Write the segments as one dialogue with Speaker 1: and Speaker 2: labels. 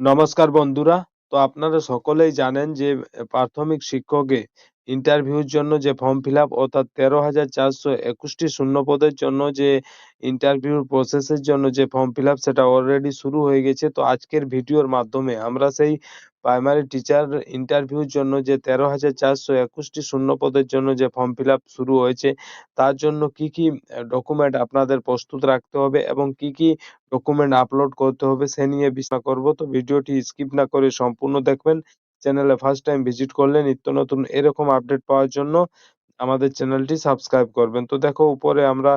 Speaker 1: নমস্কার বন্ধুরা। তো আপনারা সকলেই জানেন যে প্রাথমিক শিক্ষকে ইন্টারভিউর জন্য যে ফর্ম ফিল আপ অর্থাৎ তেরো হাজার চারশো একুশটি শূন্য পদের জন্য যে ইন্টারভিউর প্রসেসের জন্য যে ফর্ম ফিল আপ সেটা অলরেডি শুরু হয়ে গেছে। তো আজকের ভিডিওর মাধ্যমে আমরা সেই প্রাইমারি টিচার ইন্টারভিউর জন্য যে তেরো হাজার চারশো একুশটি শূন্য পদের জন্য যে ফর্ম ফিল আপ শুরু হয়েছে, তার জন্য কি কি ডকুমেন্ট আপনাদের প্রস্তুত রাখতে হবে এবং কি কি ডকুমেন্ট আপলোড করতে হবে সে নিয়ে বিচার করব। তো ভিডিওটি স্কিপ না করে সম্পূর্ণ দেখবেন। চ্যানেলে ফার্স্ট টাইম ভিজিট করলে নিত্য নতুন এরকম আপডেট পাওয়ার জন্য আমাদের চ্যানেলটি সাবস্ক্রাইব করবেন। তো দেখো, উপরে আমরা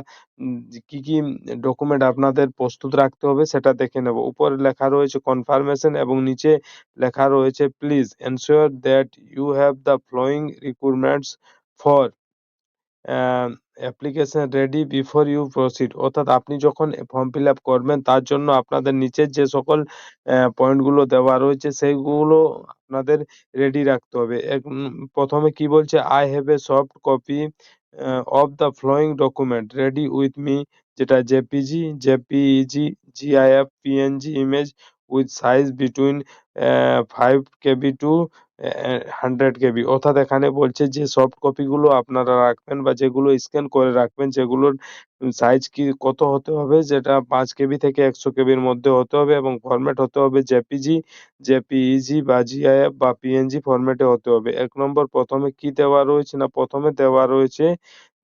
Speaker 1: কি কি ডকুমেন্ট আপনাদের প্রস্তুত রাখতে হবে সেটা দেখে নেব। উপরে লেখা রয়েছে কনফার্মেশন এবং নিচে লেখা রয়েছে please ensure that you have the following recruitments for application ready before you proceed অর্থাৎ আপনি যখন ফর্ম ফিল আপ করবেন, তার জন্য আপনাদের নিচের যে সকল পয়েন্টগুলো দেওয়া রয়েছে সেইগুলো আপনাদের রেডি রাখতে হবে। প্রথমে কি বলছে? I have a soft copy of the following document ready with me যেটা JPG JPEG GIF PNG image with size between five KB to hundred KB. অর্থাৎ এখানে বলছে যে সফট কপিগুলো আপনারা রাখবেন বা যেগুলো স্ক্যান করে রাখবেন, যেগুলোর সাইজ কি, কত হতে হবে, যেটা পাঁচ কেবি থেকে একশো কেবির মধ্যে হতে হবে এবং ফরম্যাট হতে হবে জেপিজি জেপিইজি বা জিআইএফ বা পিএনজি ফরম্যাটে হতে হবে। এক নম্বর, প্রথমে কি দেওয়া রয়েছে না প্রথমে দেওয়া রয়েছে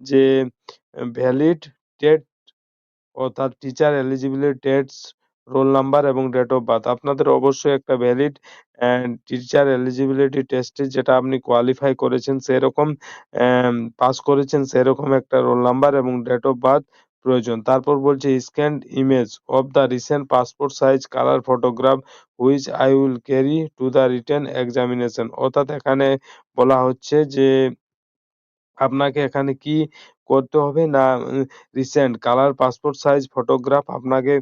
Speaker 1: যে ভ্যালিড ডেট অর্থাৎ teacher eligibility dates roll number এবং ডেট অফ বার্থ আপনাদের অবশ্যই একটা ভ্যালিড টিচার এলিজিবিলিটি টেস্টে যেটা আপনি কোয়ালিফাই করেছেন সেরকম পাস করেছেন সেরকম একটা রোল নাম্বার এবং ডেট অফ বার্থ প্রয়োজন। তারপর বলছে scan image of the recent passport size colour photograph which I will carry to the written examination অর্থাৎ এখানে বলা হচ্ছে যে আপনাকে এখানে কি করতে হবে না recent colour passport size photograph আপনাকে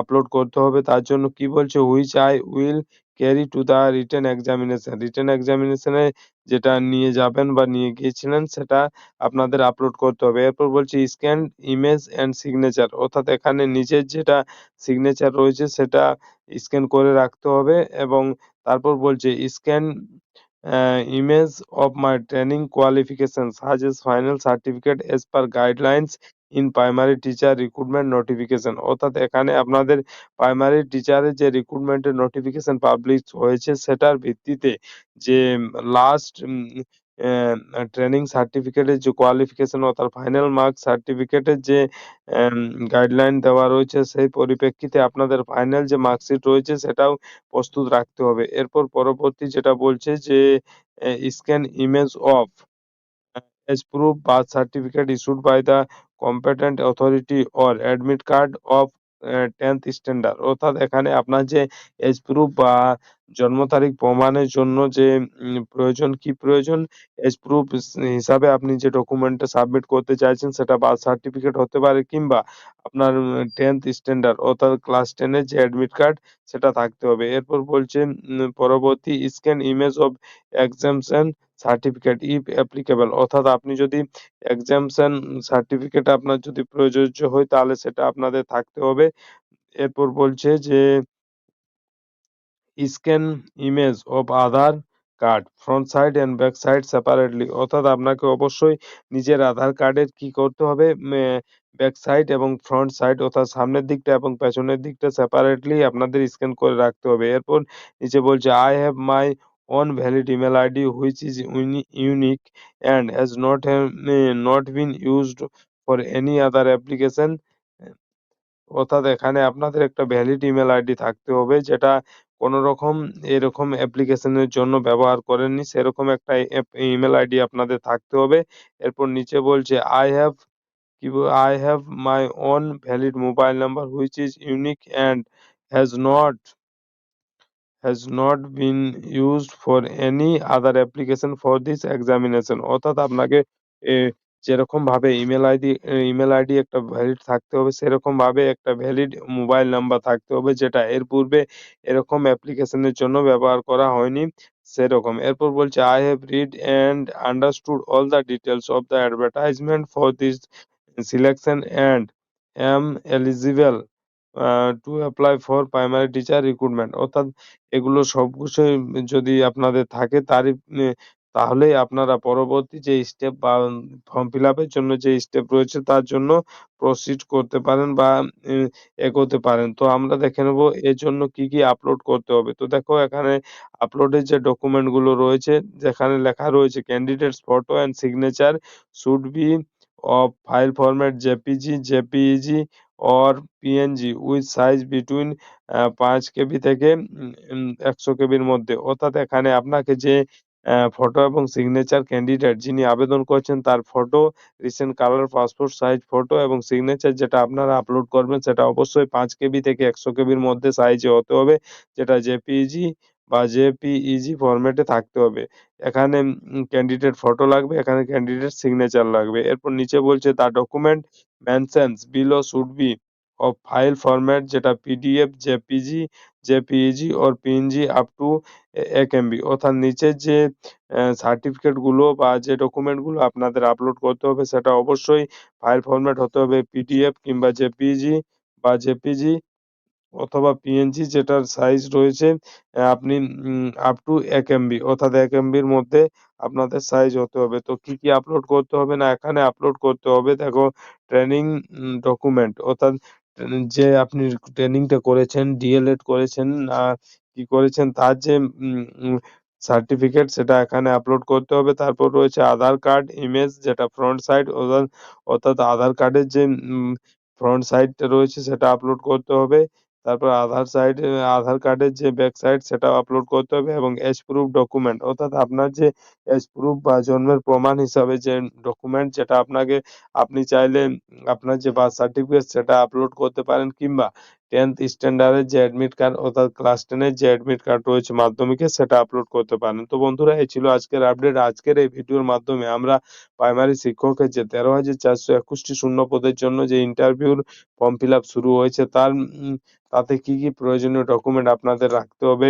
Speaker 1: আপলোড করতে হবে। তার জন্য কি বলছে which I will carry to the written examination written এক্সামিনেশনে যেটা নিয়ে যাবেন বা নিয়ে গিয়েছিলেন, সেটা আপনাদের আপলোড করতে হবে। এরপর বলছে স্ক্যান ইমেজ অ্যান্ড সিগনেচার অর্থাৎ এখানে নিচের যেটা সিগনেচার রয়েছে, সেটা স্ক্যান করে রাখতে হবে এবং তারপর বলছে scan image of my training qualifications as final certificate as per guidelines in primary teacher recruitment notification অর্থাৎ এখানে আপনাদের প্রাইমারি টিচারের যে রিক্রুটমেন্টের নোটিফিকেশন পাবলিশ হয়েছে সেটার ভিত্তিতে যে লাস্ট ট্রেনিং সার্টিফিকেটের যে কোয়ালিফিকেশন অর্থাৎ ফাইনাল মার্কস সার্টিফিকেটের যে গাইডলাইন দেওয়া রয়েছে সেই পরিপ্রেক্ষিতে আপনাদের ফাইনাল যে মার্কশিট রয়েছে সেটাও প্রস্তুত রাখতে হবে। এরপর পরবর্তী যেটা বলছে যে scan image of as proof birth certificate issued by the competent authority or admit card of tenth standard অর্থাৎ এখানে আপনার যে এজ প্রুফ বা জন্ম তারিখ প্রমাণের জন্য যে প্রয়োজন কি প্রয়োজন এজ প্রুফ হিসাবে আপনি যে ডকুমেন্টটা সাবমিট করতে চাইছেন সেটা বার্থ সার্টিফিকেট হতে পারে কিংবা আপনার টেন্থ স্ট্যান্ডার্ড অর্থাৎ ক্লাস টেনের যে অ্যাডমিট কার্ড সেটা থাকতে হবে। এরপর বলছে পরবর্তী scan image of exemption certificate if applicable অর্থাৎ আপনি যদি এক্সামশন সার্টিফিকেট আপনার যদি প্রযোজ্য হয় তাহলে সেটা আপনাদের থাকতে হবে। এরপর বলছে যে scan image of Aadhaar card, front side and back side separately. অর্থাৎ আপনাকে অবশ্যই নিজের আধার কার্ডের কি করতে হবে? ব্যাক সাইড এবং ফ্রন্ট সাইড অর্থাৎ সামনের দিকটা এবং পেছনের দিকটা সেপারেটলি আপনাদের স্ক্যান করে রাখতে হবে। এরপর নিচে বলছে I have my one valid email id which is unique and has not not been used for any other application. অর্থাৎ এখানে আপনাদের একটা ভ্যালিড ইমেল আইডি থাকতে হবে, যেটা কোনো রকম এরকম অ্যাপ্লিকেশনের জন্য ব্যবহার করেননি। সেরকম একটা ইমেল আইডি আপনাদের থাকতে হবে। এরপর নিচে বলছে আই হ্যাভ কি I have my own valid mobile number which is unique and has not has not been used for any other application for this examination অর্থাৎ আপনাকে যেরকম ভাবে ইমেল আইডি ইমেল আইডি একটা ভ্যালিড থাকতে হবে, সেরকম ভাবে একটা ভ্যালিড মোবাইল নাম্বার থাকতে হবে, যেটা এর পূর্বে এরকম অ্যাপ্লিকেশনের জন্য ব্যবহার করা হয়নি, সেরকম। এরপর বলছে I have read and understood all the details of the advertisement for this selection and eligible uh to apply for primary teacher recruitment অর্থাৎ এগুলো সবকিছুই যদি আপনাদের থাকে, তারই এ তাহলেই আপনারা পরবর্তী যে স্টেপ বা ফর্ম ফিল আপের জন্য যে স্টেপ রয়েছে তার জন্য প্রসিড করতে পারেন বা এগোতে পারেন। তো আমরা দেখে নেব এর জন্য কি, কি আপলোড করতে হবে। তো দেখো এখানে আপলোডের যে ডকুমেন্টগুলো রয়েছে যেখানে লেখা রয়েছে candidates photo and signature should be of file format JPG, JPEG or PNG with size between পাঁচ ৫ কেবি থেকে একশো ১০০ কেবির মধ্যে। অর্থাৎ এখানে আপনাকে যে ফটো এবং সিগনেচার ক্যান্ডিডেট যিনি আবেদন করছেন তার photo, recent colour passport size photo এবং সিগনেচার যেটা আপনারা আপলোড করবেন সেটা অবশ্যই ৫ কেবি থেকে ১০০ কেবির মধ্যে সাইজে হতে হবে। যেটা জেপিইজি বা জেপিইজি ফরম্যাটে থাকতে হবে। এখানে ক্যান্ডিডেট ফটো লাগবে, এখানে ক্যান্ডিডেট সিগনেচার লাগবে। এরপর নিচে বলছে the document mentions below should be of file format যেটা JPG, JPEG or PNG up to ১ MB অর্থাৎ নিচের যে সার্টিফিকেটগুলো বা যে ডকুমেন্টগুলো আপনাদের আপলোড করতে হবে সেটা অবশ্যই ফাইল ফরম্যাট হতে হবে পিডিএফ কিংবা জেপিইজি বা জেপিজি অথবা পিএনজি যেটার সাইজ রয়েছে আপনি আপ টু ১ এমবি অর্থাৎ ১ এমবির মধ্যে আপনাদের সাইজ হতে হবে। তো কি, কি আপলোড করতে হবে না এখানে আপলোড করতে হবে? দেখো ট্রেনিং ডকুমেন্ট অর্থাৎ যে আপনি ট্রেনিংটা করেছেন, ডিএলএড করেছেন না কি করেছেন তার যে উম সার্টিফিকেট সেটা এখানে আপলোড করতে হবে। তারপর রয়েছে আধার কার্ড ইমেজ যেটা ফ্রন্ট সাইড অর্থাৎ আধার কার্ডের যে ফ্রন্ট সাইডটা রয়েছে সেটা আপলোড করতে হবে। তারপর আধার সাইড আধার কার্ডের যে ব্যাক সাইড সেটাও আপলোড করতে হবে এবং এজ প্রুফ ডকুমেন্ট অর্থাৎ আপনার যে এজ প্রুফ বা জন্মের প্রমাণ হিসাবে যে ডকুমেন্ট যেটা আপনাকে আপনি চাইলে আপনার যে বার্থ সার্টিফিকেট সেটা আপলোড করতে পারেন কিংবা 10th স্ট্যান্ডার্ড এর যে অ্যাডমিট কার্ড অর্থাৎ ক্লাস টেনের যে অ্যাডমিট কার্ড রয়েছে মাধ্যমিকের সেটা আপলোড করতে পারেন। তো বন্ধুরা এই ছিল আজকের আপডেট। আজকের এই ভিডিওর মাধ্যমে আমরা প্রাইমারি শিক্ষকের যে তেরো হাজার চারশো একুশটি শূন্য পদের জন্য যে ইন্টারভিউর ফর্ম ফিল-আপ শুরু হয়েছে তার তাতে কি, কি প্রয়োজনীয় ডকুমেন্ট আপনাদের রাখতে হবে,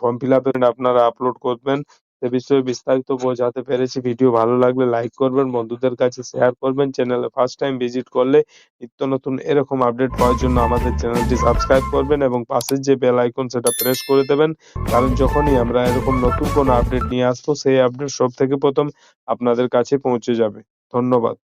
Speaker 1: ফর্ম ফিল-আপ আপনারা আপলোড করবেন সে বিষয়ে বিস্তারিত বোঝাতে পেরেছি। ভিডিও ভালো লাগলে লাইক করবেন, বন্ধুদের কাছে শেয়ার করবেন। চ্যানেলে ফার্স্ট টাইম ভিজিট করলে নিত্য নতুন এরকম আপডেট পাওয়ার জন্য আমাদের চ্যানেলটি সাবস্ক্রাইব করবেন এবং পাশের যে বেল আইকন সেটা প্রেস করে দেবেন। কারণ যখনই আমরা এরকম নতুন কোনো আপডেট নিয়ে আসব সেই আপডেট সব থেকে প্রথম আপনাদের কাছে পৌঁছে যাবে। ধন্যবাদ।